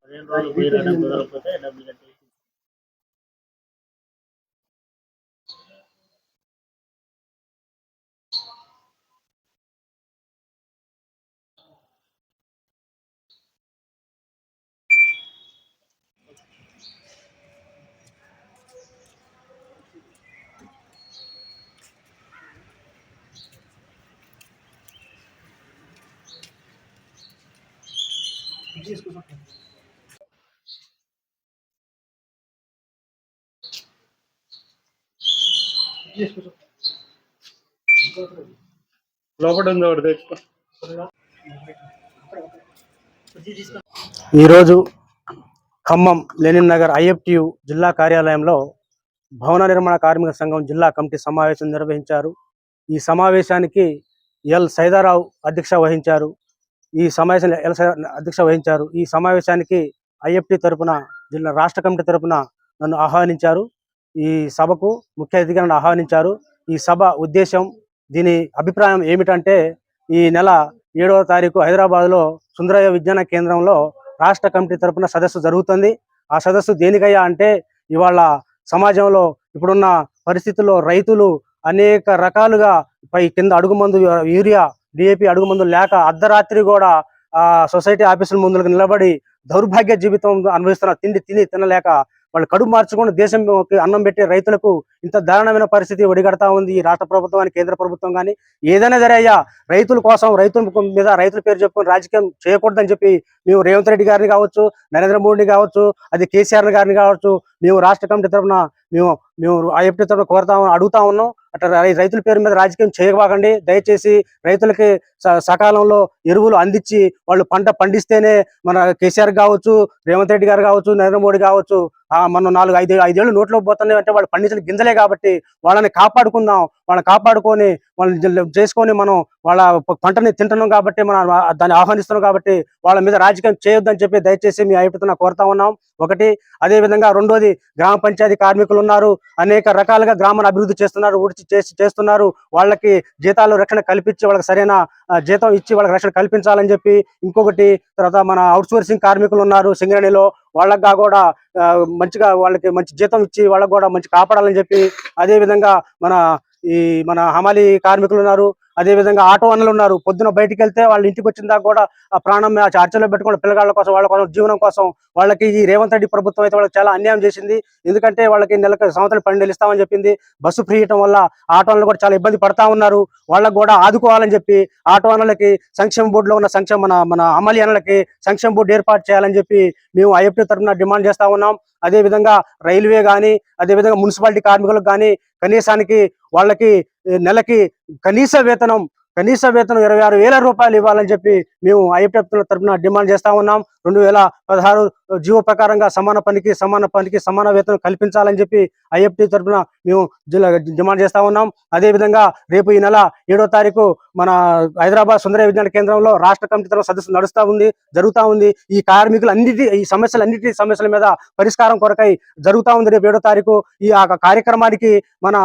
పదిహేను రోజులు పోయినా డబ్బులు కలపకపోతే డబ్బులు కట్టి కట్టేసి లోపల ఉంది ఒకటి తెచ్చుకో. ఈరోజు ఖమ్మం లెనిన్ నగర్ ఐఎఫ్టియు జిల్లా కార్యాలయంలో భవన నిర్మాణ కార్మిక సంఘం జిల్లా కమిటీ సమావేశం నిర్వహించారు. ఈ సమావేశానికి ఎల్ సైదారావు అధ్యక్ష వహించారు. ఈ సమావేశంలో ఎలస అధ్యక్ష వహించారు. ఈ సమావేశానికి ఐఎఫ్టి తరపున జిల్లా రాష్ట్ర కమిటీ తరపున నన్ను ఆహ్వానించారు. ఈ సభకు ముఖ్య అతిథిగా నన్ను ఆహ్వానించారు. ఈ సభ ఉద్దేశం దీని అభిప్రాయం ఏమిటంటే ఈ నెల ఏడవ తారీఖు హైదరాబాద్లో సుందరయ్య విజ్ఞాన కేంద్రంలో రాష్ట్ర కమిటీ తరపున సదస్సు జరుగుతుంది. ఆ సదస్సు దేనికయ్యా అంటే ఇవాళ సమాజంలో ఇప్పుడున్న పరిస్థితుల్లో రైతులు అనేక రకాలుగా పై కింద అడుగుమందు యూరియా డిఏపి అడుగుమందు లేక అర్ధరాత్రి కూడా ఆ సొసైటీ ఆఫీసుల ముందుకు నిలబడి దౌర్భాగ్య జీవితం అనుభవిస్తున్న తిండి తిని తినలేక వాళ్ళు కడుపు మార్చుకొని దేశం అన్నం పెట్టే రైతులకు ఇంత దారుణమైన పరిస్థితి ఒడిగడతా ఉంది ఈ రాష్ట్ర ప్రభుత్వం కానీ కేంద్ర ప్రభుత్వం కానీ ఏదైనా సరే అయ్యా రైతుల కోసం రైతుల మీద రైతుల పేరు చెప్పుకొని రాజకీయం చేయకూడదని చెప్పి మేము రేవంత్ రెడ్డి గారిని కావచ్చు నరేంద్ర మోడీని కావచ్చు అది కేసీఆర్ గారిని కావచ్చు మేము రాష్ట్ర కమిటీ తరఫున మేము మేము ఐఎఫ్టీ తరఫున కోరుతా అడుగుతా ఉన్నాం. అట్లా రై- రైతుల పేరు మీద రాజకీయం చేయబాకండి. దయచేసి రైతులకి స- సకాలంలో ఎరువులు అందించి వాళ్ళు పంట పండిస్తేనే మన కేసీఆర్ కావచ్చు రేవంత్ రెడ్డి గారు కావచ్చు నరేంద్ర మోడీ కావచ్చు మనం నాలుగు ఐదు ఐదేళ్ళు నోట్లో పోతున్నాయి అంటే వాళ్ళు పండించిన గింజలే కాబట్టి వాళ్ళని కాపాడుకుందాం. వాళ్ళని కాపాడుకొని వాళ్ళని చేసుకొని మనం వాళ్ళ పంటని తింటున్నాం కాబట్టి మనం దాన్ని ఆహ్వానిస్తున్నాం కాబట్టి వాళ్ళ మీద రాజకీయం చేయొద్దని చెప్పి దయచేసి మీ అభిప్రాయం కోరుతా ఉన్నాం. ఒకటి అదే విధంగా రెండోది గ్రామ పంచాయతీ కార్మికులు ఉన్నారు. అనేక రకాలుగా గ్రామాన్ని అభివృద్ధి చేస్తున్నారు ఊడ్చి చేసి చేస్తున్నారు. వాళ్ళకి జీతాలు రక్షణ కల్పించి వాళ్ళకి సరైన జీతం ఇచ్చి వాళ్ళకి రక్షణ కల్పించాలని చెప్పి ఇంకొకటి తర్వాత మన అవుట్సోర్సింగ్ కార్మికులు ఉన్నారు సింగరేణిలో. వాళ్ళకి కూడా మంచిగా వాళ్ళకి మంచి జీతం ఇచ్చి వాళ్ళకి కూడా మంచి కాపాడాలని చెప్పి అదే విధంగా మన ఈ మన హమాలి కార్మికులు ఉన్నారు. అదే విధంగా ఆటో అన్నలు ఉన్నారు. పొద్దున బయటికి వెళ్తే వాళ్ళ ఇంటికి వచ్చిన దాకా కూడా ఆ ప్రాణం ఆ చర్చలో పెట్టుకుని పిల్లగాళ్ళ కోసం వాళ్ళ కోసం జీవనం కోసం వాళ్ళకి ఈ రేవంత్ రెడ్డి ప్రభుత్వం అయితే వాళ్ళకి చాలా అన్యాయం చేసింది. ఎందుకంటే వాళ్ళకి నెలకు సంవత్సరం పన్నెండు ఇస్తామని చెప్పింది. బస్సు ఫ్రీ ఇవ్వడం వల్ల ఆటో అన్నలు కూడా చాలా ఇబ్బంది పడతా ఉన్నారు. వాళ్ళకు కూడా ఆదుకోవాలని చెప్పి ఆటో అన్నలకి సంక్షేమ బోర్డులో ఉన్న సంక్షేమ మన మన అమలి అన్నలకి సంక్షేమ బోర్డు ఏర్పాటు చేయాలని చెప్పి మేము ఐఎఫ్టీ తరఫున డిమాండ్ చేస్తా ఉన్నాం. అదే విధంగా రైల్వే కానీ అదే విధంగా మున్సిపాలిటీ కార్మికులకు కానీ కనీసానికి వాళ్ళకి నెలకి కనీస వేతనం కనీస వేతనం ఇరవై ఆరు వేల రూపాయలు ఇవ్వాలని చెప్పి మేము ఐఎఫ్ఎఫ్ల తరఫున డిమాండ్ చేస్తా ఉన్నాం. రెండు వేల పదహారు జీవో ప్రకారంగా సమాన పనికి సమాన పనికి సమాన వేతనం కల్పించాలని చెప్పి ఐఎఫ్టీ తరఫున మేము జిల్లా డిమాండ్ చేస్తా ఉన్నాం. అదే విధంగా రేపు ఈ నెల ఏడో తారీఖు మన హైదరాబాద్ సుందర విజ్ఞాన కేంద్రంలో రాష్ట్ర కమిటీ తరఫున సదస్సు నడుస్తూ ఉంది జరుగుతా ఉంది. ఈ కార్మికులు అన్నిటి ఈ సమస్యలన్నిటి సమస్యల మీద పరిష్కారం కొరకై జరుగుతా ఉంది రేపు ఏడో తారీఖు. ఈ కార్యక్రమానికి మన